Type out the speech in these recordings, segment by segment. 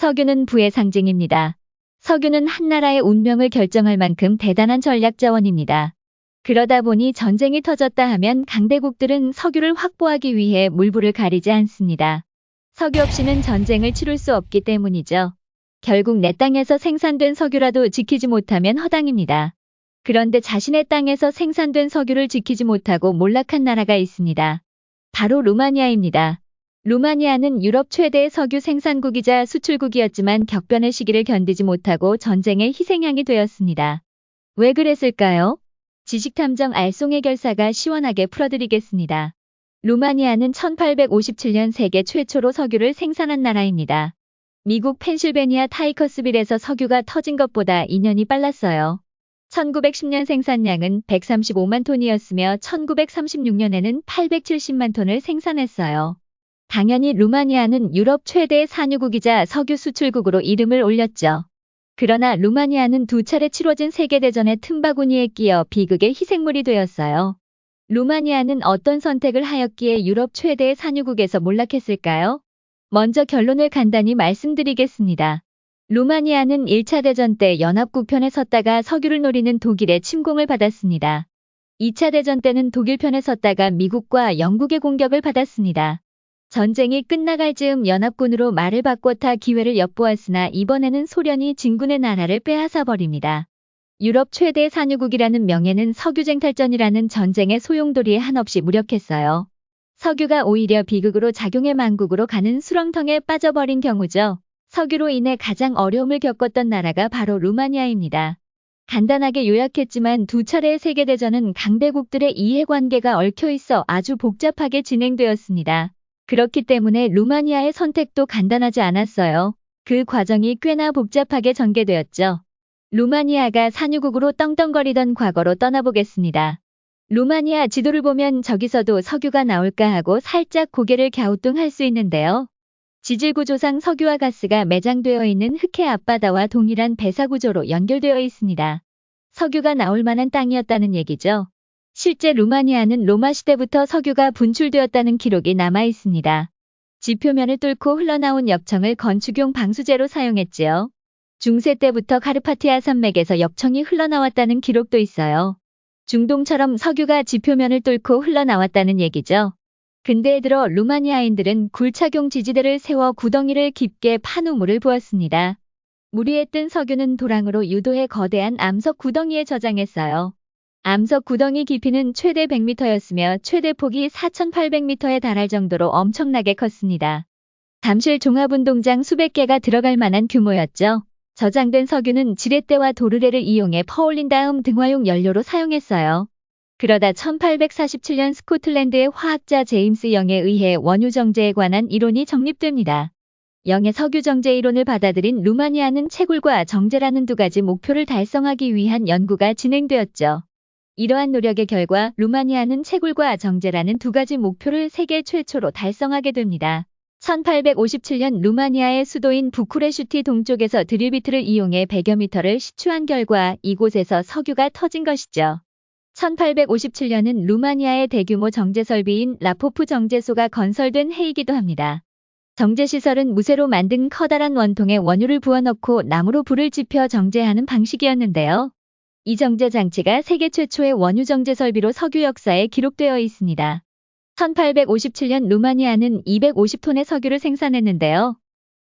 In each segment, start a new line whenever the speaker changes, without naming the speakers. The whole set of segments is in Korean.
석유는 부의 상징입니다. 석유는 한 나라의 운명을 결정할 만큼 대단한 전략 자원입니다. 그러다 보니 전쟁이 터졌다 하면 강대국들은 석유를 확보하기 위해 물불을 가리지 않습니다. 석유 없이는 전쟁을 치룰 수 없기 때문이죠. 결국 내 땅에서 생산된 석유라도 지키지 못하면 허당입니다. 그런데 자신의 땅에서 생산된 석유를 지키지 못하고 몰락한 나라가 있습니다. 바로 루마니아입니다. 루마니아는 유럽 최대의 석유 생산국이자 수출국이었지만 격변의 시기를 견디지 못하고 전쟁의 희생양이 되었습니다. 왜 그랬을까요? 지식탐정 알송의 결사가 시원하게 풀어드리겠습니다. 루마니아는 1857년 세계 최초로 석유를 생산한 나라입니다. 미국 펜실베니아 타이커스빌에서 석유가 터진 것보다 2년이 빨랐어요. 1910년 생산량은 135만 톤이었으며 1936년에는 870만 톤을 생산했어요. 당연히 루마니아는 유럽 최대의 산유국이자 석유 수출국으로 이름을 올렸죠. 그러나 루마니아는 두 차례 치러진 세계대전의 틈바구니에 끼어 비극의 희생물이 되었어요. 루마니아는 어떤 선택을 하였기에 유럽 최대의 산유국에서 몰락했을까요? 먼저 결론을 간단히 말씀드리겠습니다. 루마니아는 1차 대전 때 연합국 편에 섰다가 석유를 노리는 독일의 침공을 받았습니다. 2차 대전 때는 독일 편에 섰다가 미국과 영국의 공격을 받았습니다. 전쟁이 끝나갈 즈음 연합군으로 말을 바꿔 타 기회를 엿보았으나 이번에는 소련이 진군의 나라를 빼앗아 버립니다. 유럽 최대 산유국이라는 명예는 석유쟁탈전이라는 전쟁의 소용돌이에 한없이 무력했어요. 석유가 오히려 비극으로 작용해 만국으로 가는 수렁텅에 빠져버린 경우죠. 석유로 인해 가장 어려움을 겪었던 나라가 바로 루마니아입니다. 간단하게 요약했지만 두 차례의 세계대전은 강대국들의 이해관계가 얽혀 있어 아주 복잡하게 진행되었습니다. 그렇기 때문에 루마니아의 선택도 간단하지 않았어요. 그 과정이 꽤나 복잡하게 전개되었죠. 루마니아가 산유국으로 떵떵거리던 과거로 떠나보겠습니다. 루마니아 지도를 보면 저기서도 석유가 나올까 하고 살짝 고개를 갸우뚱할 수 있는데요. 지질구조상 석유와 가스가 매장되어 있는 흑해 앞바다와 동일한 배사 구조로 연결되어 있습니다. 석유가 나올 만한 땅이었다는 얘기죠. 실제 루마니아는 로마 시대부터 석유가 분출되었다는 기록이 남아 있습니다. 지표면을 뚫고 흘러나온 엽청을 건축용 방수제로 사용했지요. 중세 때부터 카르파티아 산맥에서 엽청이 흘러나왔다는 기록도 있어요. 중동처럼 석유가 지표면을 뚫고 흘러나왔다는 얘기죠. 근대에 들어 루마니아인들은 굴착용 지지대를 세워 구덩이를 깊게 판후 물을 부었습니다. 물 위에 뜬 석유는 도랑으로 유도해 거대한 암석 구덩이에 저장했어요. 암석 구덩이 깊이는 최대 100m였으며 최대 폭이 4,800m에 달할 정도로 엄청나게 컸습니다. 잠실 종합운동장 수백 개가 들어갈 만한 규모였죠. 저장된 석유는 지렛대와 도르래를 이용해 퍼올린 다음 등화용 연료로 사용했어요. 그러다 1847년 스코틀랜드의 화학자 제임스 영에 의해 원유 정제에 관한 이론이 정립됩니다. 영의 석유 정제 이론을 받아들인 루마니아는 채굴과 정제라는 두 가지 목표를 달성하기 위한 연구가 진행되었죠. 이러한 노력의 결과 루마니아는 채굴과 정제라는 두 가지 목표를 세계 최초로 달성하게 됩니다. 1857년 루마니아의 수도인 부쿠레슈티 동쪽에서 드릴비트를 이용해 100여 미터를 시추한 결과 이곳에서 석유가 터진 것이죠. 1857년은 루마니아의 대규모 정제 설비인 라포프 정제소가 건설된 해이기도 합니다. 정제시설은 무쇠로 만든 커다란 원통에 원유를 부어넣고 나무로 불을 지펴 정제하는 방식이었는데요. 이 정제 장치가 세계 최초의 원유 정제 설비로 석유 역사에 기록되어 있습니다. 1857년 루마니아는 250톤의 석유를 생산했는데요.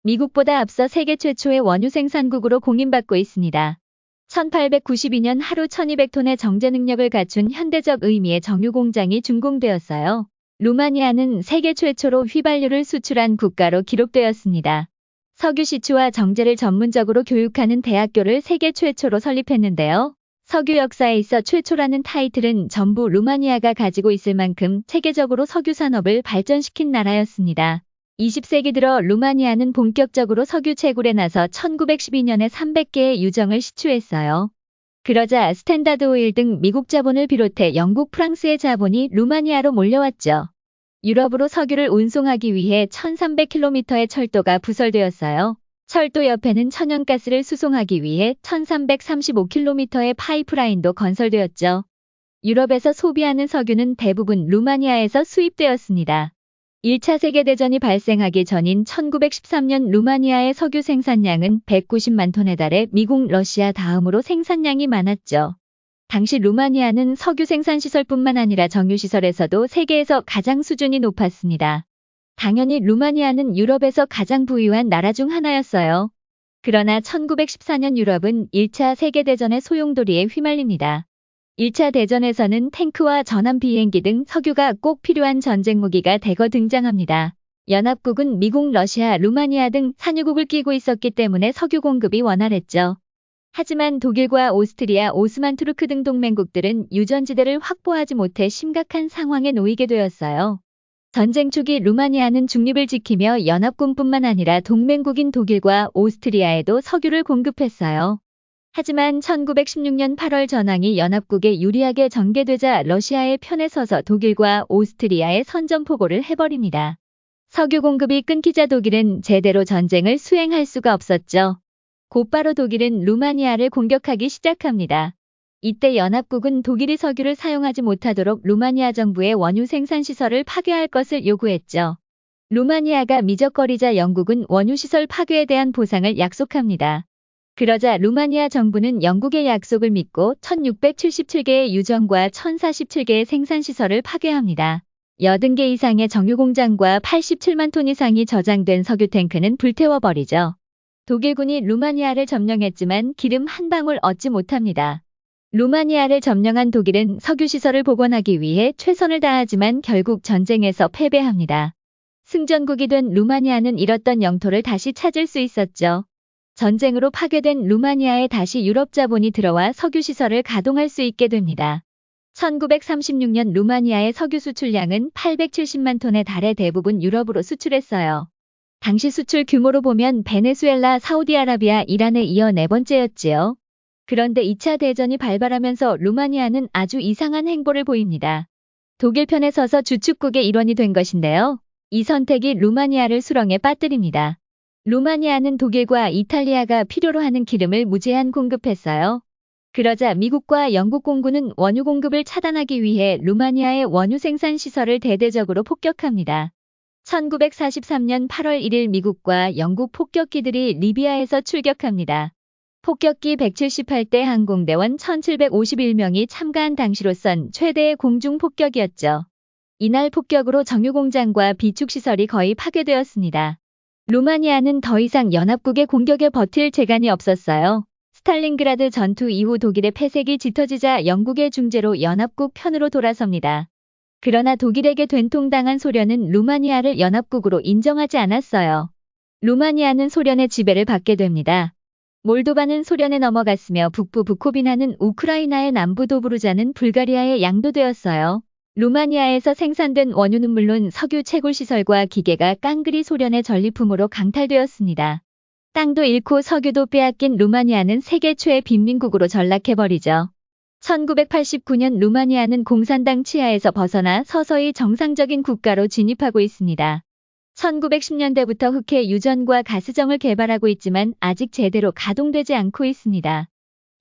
미국보다 앞서 세계 최초의 원유 생산국으로 공인받고 있습니다. 1892년 하루 1200톤의 정제 능력을 갖춘 현대적 의미의 정유 공장이 준공되었어요. 루마니아는 세계 최초로 휘발유를 수출한 국가로 기록되었습니다. 석유 시추와 정제를 전문적으로 교육하는 대학교를 세계 최초로 설립했는데요. 석유 역사에 있어 최초라는 타이틀은 전부 루마니아가 가지고 있을 만큼 체계적으로 석유 산업을 발전시킨 나라였습니다. 20세기 들어 루마니아는 본격적으로 석유 채굴에 나서 1912년에 300개의 유정을 시추했어요. 그러자 스탠다드 오일 등 미국 자본을 비롯해 영국, 프랑스의 자본이 루마니아로 몰려왔죠. 유럽으로 석유를 운송하기 위해 1300km의 철도가 부설되었어요. 철도 옆에는 천연가스를 수송하기 위해 1335km의 파이프라인도 건설되었죠. 유럽에서 소비하는 석유는 대부분 루마니아에서 수입되었습니다. 1차 세계대전이 발생하기 전인 1913년 루마니아의 석유 생산량은 190만 톤에 달해 미국, 러시아 다음으로 생산량이 많았죠. 당시 루마니아는 석유 생산 시설뿐만 아니라 정유 시설에서도 세계에서 가장 수준이 높았습니다. 당연히 루마니아는 유럽에서 가장 부유한 나라 중 하나였어요. 그러나 1914년 유럽은 1차 세계대전의 소용돌이에 휘말립니다. 1차 대전에서는 탱크와 전함 비행기 등 석유가 꼭 필요한 전쟁 무기가 대거 등장합니다. 연합국은 미국, 러시아, 루마니아 등 산유국을 끼고 있었기 때문에 석유 공급이 원활했죠. 하지만 독일과 오스트리아, 오스만 투르크 등 동맹국들은 유전지대를 확보하지 못해 심각한 상황에 놓이게 되었어요. 전쟁 초기 루마니아는 중립을 지키며 연합군뿐만 아니라 동맹국인 독일과 오스트리아에도 석유를 공급했어요. 하지만 1916년 8월 전황이 연합국에 유리하게 전개되자 러시아의 편에 서서 독일과 오스트리아에 선전포고를 해버립니다. 석유 공급이 끊기자 독일은 제대로 전쟁을 수행할 수가 없었죠. 곧바로 독일은 루마니아를 공격하기 시작합니다. 이때 연합국은 독일이 석유를 사용하지 못하도록 루마니아 정부의 원유 생산 시설을 파괴할 것을 요구했죠. 루마니아가 미적거리자 영국은 원유 시설 파괴에 대한 보상을 약속합니다. 그러자 루마니아 정부는 영국의 약속을 믿고 1677개의 유정과 1047개의 생산시설을 파괴합니다. 80개 이상의 정유공장과 87만 톤 이상이 저장된 석유 탱크는 불태워버리죠. 독일군이 루마니아를 점령했지만 기름 한 방울 얻지 못합니다. 루마니아를 점령한 독일은 석유시설을 복원하기 위해 최선을 다하지만 결국 전쟁에서 패배합니다. 승전국이 된 루마니아는 잃었던 영토를 다시 찾을 수 있었죠. 전쟁으로 파괴된 루마니아에 다시 유럽 자본이 들어와 석유 시설을 가동할 수 있게 됩니다. 1936년 루마니아의 석유 수출량은 870만 톤에 달해 대부분 유럽으로 수출했어요. 당시 수출 규모로 보면 베네수엘라, 사우디아라비아, 이란에 이어 네 번째였지요. 그런데 2차 대전이 발발하면서 루마니아는 아주 이상한 행보를 보입니다. 독일 편에 서서 주축국의 일원이 된 것인데요. 이 선택이 루마니아를 수렁에 빠뜨립니다. 루마니아는 독일과 이탈리아가 필요로 하는 기름을 무제한 공급했어요. 그러자 미국과 영국 공군은 원유 공급을 차단하기 위해 루마니아의 원유 생산 시설을 대대적으로 폭격합니다. 1943년 8월 1일 미국과 영국 폭격기들이 리비아에서 출격합니다. 폭격기 178대 항공대원 1751명이 참가한 당시로선 최대의 공중 폭격이었죠. 이날 폭격으로 정유공장과 비축시설이 거의 파괴되었습니다. 루마니아는 더 이상 연합국의 공격에 버틸 재간이 없었어요. 스탈린그라드 전투 이후 독일의 패색이 짙어지자 영국의 중재로 연합국 편으로 돌아섭니다. 그러나 독일에게 된통당한 소련은 루마니아를 연합국으로 인정하지 않았어요. 루마니아는 소련의 지배를 받게 됩니다. 몰도바는 소련에 넘어갔으며 북부 부코비나는 우크라이나의 남부 도브루자는 불가리아에 양도되었어요. 루마니아에서 생산된 원유는 물론 석유 채굴 시설과 기계가 깡그리 소련의 전리품으로 강탈되었습니다. 땅도 잃고 석유도 빼앗긴 루마니아는 세계 최의 빈민국으로 전락해버리죠. 1989년 루마니아는 공산당 치하에서 벗어나 서서히 정상적인 국가로 진입하고 있습니다. 1910년대부터 흑해 유전과 가스정을 개발하고 있지만 아직 제대로 가동되지 않고 있습니다.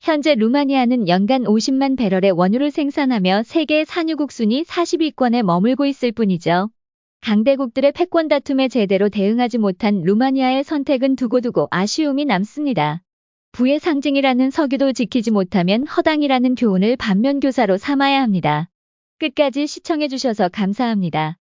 현재 루마니아는 연간 50만 배럴의 원유를 생산하며 세계 산유국 순위 40위권에 머물고 있을 뿐이죠. 강대국들의 패권 다툼에 제대로 대응하지 못한 루마니아의 선택은 두고두고 아쉬움이 남습니다. 부의 상징이라는 석유도 지키지 못하면 허당이라는 교훈을 반면교사로 삼아야 합니다. 끝까지 시청해주셔서 감사합니다.